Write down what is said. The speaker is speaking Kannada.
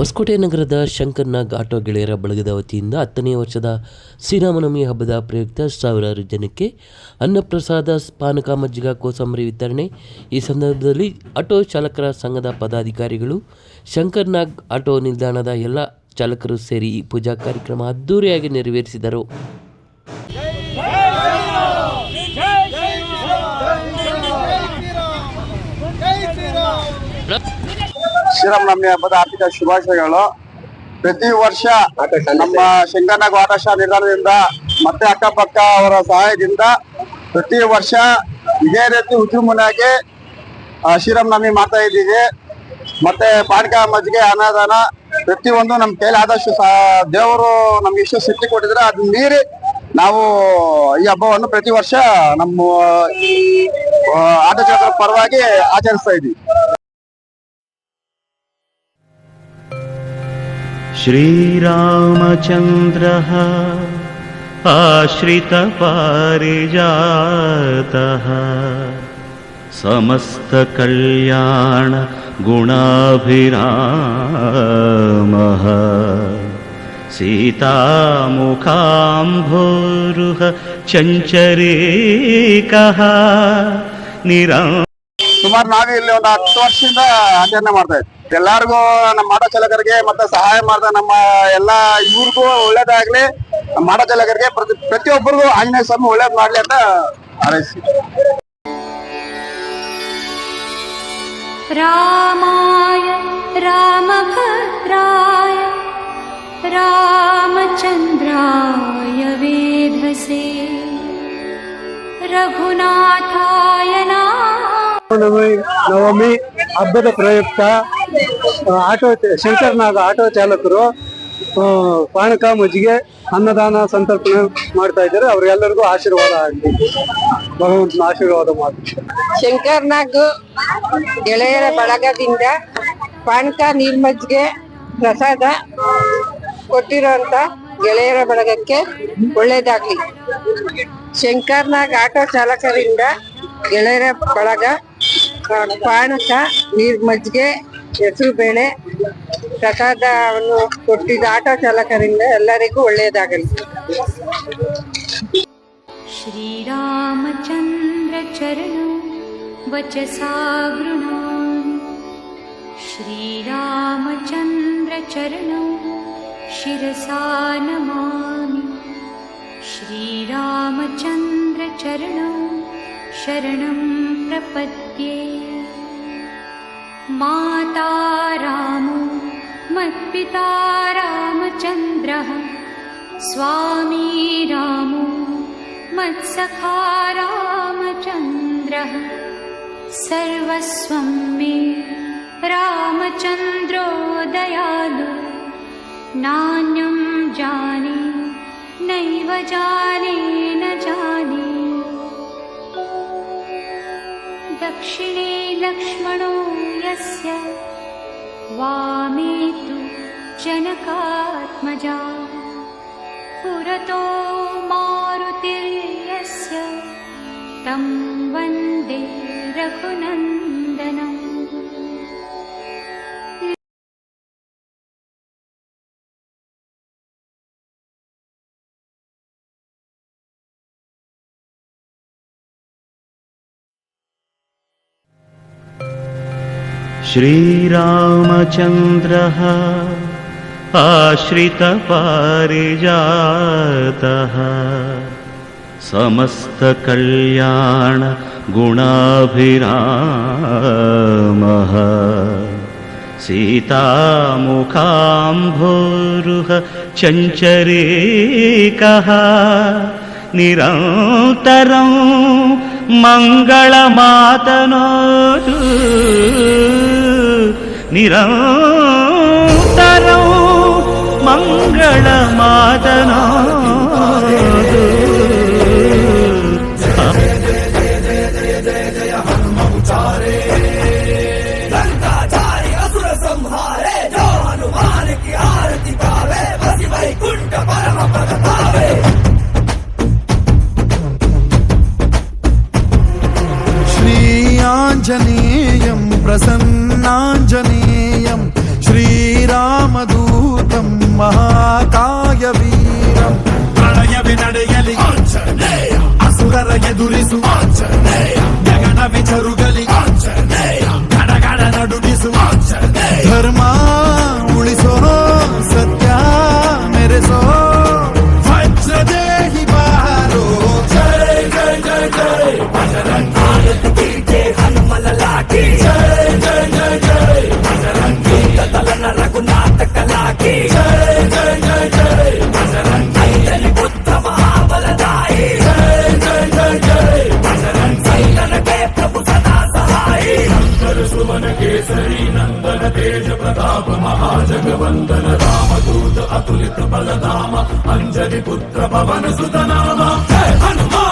ಹೊಸಕೋಟೆ ನಗರದ ಶಂಕರ್ನಾಗ್ ಆಟೋ ಗೆಳೆಯರ ಬಳಗದ ವತಿಯಿಂದ ಹತ್ತನೇ ವರ್ಷದ ಶ್ರೀರಾಮನವಮಿ ಹಬ್ಬದ ಪ್ರಯುಕ್ತ ಸಾವಿರಾರು ಜನಕ್ಕೆ ಅನ್ನಪ್ರಸಾದ ಪಾನಕ ಮಜ್ಜಿಗ ಕೋಸಂಬರಿ ವಿತರಣೆ. ಈ ಸಂದರ್ಭದಲ್ಲಿ ಆಟೋ ಚಾಲಕರ ಸಂಘದ ಪದಾಧಿಕಾರಿಗಳು ಶಂಕರ್ನಾಗ್ ಆಟೋ ನಿಲ್ದಾಣದ ಎಲ್ಲ ಚಾಲಕರು ಸೇರಿ ಈ ಪೂಜಾ ಕಾರ್ಯಕ್ರಮ ಅದ್ದೂರಿಯಾಗಿ ನೆರವೇರಿಸಿದರು. ಶ್ರೀರಾಮನವಮಿ ಹಬ್ಬದ ಆರ್ಥಿಕ ಶುಭಾಶಯಗಳು. ಪ್ರತಿ ವರ್ಷ ನಮ್ಮ ಶಂಕರನಾಗ ಆಟೋಶಾ ನಿಲ್ದಾಣದಿಂದ ಮತ್ತೆ ಅಕ್ಕಪಕ್ಕ ಅವರ ಸಹಾಯದಿಂದ ಪ್ರತಿ ವರ್ಷ ಇದೇ ರೀತಿ ವಿಜೃಂಭಣೆಯಾಗಿ ಶ್ರೀರಾಮನವಮಿ ಮಾಡ್ತಾ ಇದ್ದೀವಿ. ಮತ್ತೆ ಪಾನಕ ಮಜ್ಜಿಗೆ ಅನ್ನದಾನ ಪ್ರತಿಯೊಂದು ನಮ್ಮ ಕೈಲಿ ಆದಷ್ಟು ದೇವರು ನಮ್ಗೆ ಇಷ್ಟು ಶಕ್ತಿ ಕೊಟ್ಟಿದ್ರೆ ಅದನ್ನ ಮೀರಿ ನಾವು ಈ ಹಬ್ಬವನ್ನು ಪ್ರತಿ ವರ್ಷ ನಮ್ಮ ಆ, ಆಟೋ ಪರವಾಗಿ ಆಚರಿಸ್ತಾ ಇದ್ದೀವಿ. श्रीरामचन्द्रः आश्रितपारिजातः। समस्तकल्याणगुणाभिरामः। सीतामुखाम्भोरुह चञ्चरीकः निरा ಸುಮಾರು ನಾವೇ ಇಲ್ಲಿ ಒಂದು ಹತ್ತು ವರ್ಷದಿಂದ ಆಚರಣೆ ಮಾಡ್ತಾ ಇದ್ವಿ ಎಲ್ಲಾರ್ಗು ನಮ್ಮ ಆಟೋ ಚಾಲಕರಿಗೆ ಮತ್ತೆ ಸಹಾಯ ಮಾಡ್ದ ನಮ್ಮ ಎಲ್ಲಾ ಇವ್ರಿಗೂ ಒಳ್ಳೇದಾಗ್ಲಿ ನಮ್ಮ ಆಟೋ ಚಾಲಕರಿಗೆ ಪ್ರತಿ ಪ್ರತಿಯೊಬ್ಬರಿಗೂ ಆಂಜನೇಯ ಸ್ವಾಮಿ ಒಳ್ಳೇದ್ ಮಾಡ್ಲಿ ಅಂತ ಹಾರೈಸಿ रामाय रामभद्राय रामचन्द्राय वेधसे रघुनाथाय ना ನವಮಿ ನವಮಿ ಹಬ್ಬದ ಪ್ರಯುಕ್ತ ಆಟೋ ಶಂಕರ್ನಾಗ ಆಟೋ ಚಾಲಕರು ಪಾಣಕ ಪಾನಕ ಮಜ್ಜಿಗೆ ಅನ್ನದಾನ ಸಂತರ್ಪಣೆ ಮಾಡ್ತಾ ಇದ್ದಾರೆ. ಅವ್ರಿಗೆಲ್ಲರಿಗೂ ಆಶೀರ್ವಾದ ಆಗಲಿ. ಭಗವಂತನ ಆಶೀರ್ವಾದ ಮಾಡಿ ಶಂಕರ್ನಾಗ್ ಗೆಳೆಯರ ಬಳಗದಿಂದ ಪಾನಕ ನೀರ್ಮಜ್ಜಿಗೆ ಪ್ರಸಾದ ಕೊಟ್ಟಿರುವಂತ ಗೆಳೆಯರ ಬಳಗಕ್ಕೆ ಒಳ್ಳೇದಾಗ್ಲಿ. ಶಂಕರ್ನಾಗ್ ಆಟೋ ಚಾಲಕರಿಂದ ಗೆಳೆಯರ ಬಳಗ ಪಾನಕ, ನೀರ್ ಮಜ್ಜಿಗೆ, ಹೆಸರು ಬೇಳೆ ಪ್ರಸಾದವನ್ನು ಕೊಟ್ಟಿದ್ದ ಆಟೋ ಚಾಲಕರಿಂದ ಎಲ್ಲರಿಗೂ ಒಳ್ಳೆಯದಾಗಲಿ. ಶ್ರೀರಾಮಚಂದ್ರ ಚರಣ ವಚಸಾ ಶ್ರೀರಾಮಚಂದ್ರ ಚರಣ ಶಿರಸಾ ನಮಾಮಿ. ಶ್ರೀರಾಮಚಂದ್ರ ಚರಣ ಶರಣಂ प्रपद्ये माता रामो मत्पिता रामचन्द्रः स्वामी रामो मत्सखा रामचन्द्रः सर्वस्वं मे रामचन्द्रो दयालु नान्यं जाने नैव जाने दक्षिणे लक्ष्मणो यस्य वामे तु जनकात्मजा। पुरतो मारुतिर्यस्य तं वन्दे रघुनन्दनम् श्रीरामचन्द्रः आश्रितपारिजातः। समस्तकल्याणगुणाभिरामः। सीतामुखाम्भोरुह चञ्चरीकः। निरन्तरं मङ्गलमातनोतु నిరంతరం మంగళమాదనా ప్రసన్న బాలధామ అంజలి పుత్ర పవన సుతనామ. హనుమా